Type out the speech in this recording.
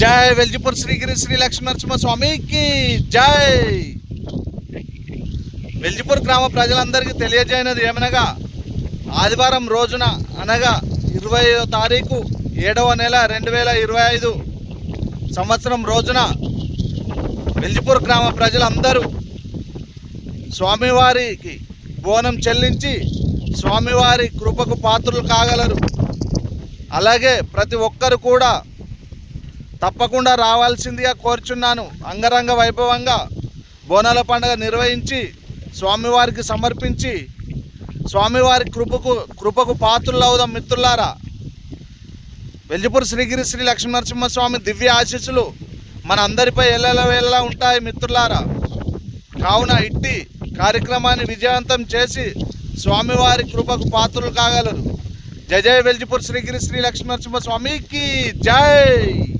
జై వెల్జిపూర్ శ్రీగిరి శ్రీ లక్ష్మీనరసింహ స్వామికి జై. వెల్జిపూర్ గ్రామ ప్రజలందరికీ తెలియజేయనది ఏమనగా ఆదివారం రోజున అనగా ఇరవై తారీఖు ఏడవ నెల రెండు వేల ఇరవై ఐదు సంవత్సరం రోజున వెల్జిపూర్ గ్రామ ప్రజలందరూ స్వామివారికి బోనం చెల్లించి స్వామివారి కృపకు పాత్రులు కాగలరు. అలాగే ప్రతి ఒక్కరు కూడా తప్పకుండా రావాల్సిందిగా కోరుచున్నాను. అంగరంగ వైభవంగా బోనాల పండుగ నిర్వహించి స్వామివారికి సమర్పించి స్వామివారి కృపకు కృపకు పాత్రులవుదాం మిత్రులారా. వెల్జిపూర్ శ్రీగిరి శ్రీ లక్ష్మీనరసింహస్వామి దివ్య ఆశీస్సులు మన అందరిపై ఎల్లెల వేళ ఉంటాయి మిత్రులారా. కావున ఇట్టి కార్యక్రమాన్ని విజయవంతం చేసి స్వామివారి కృపకు పాత్రులు కాగలరు. జయ జయ వెల్జిపూర్ శ్రీగిరి శ్రీ లక్ష్మీనరసింహస్వామికి జై!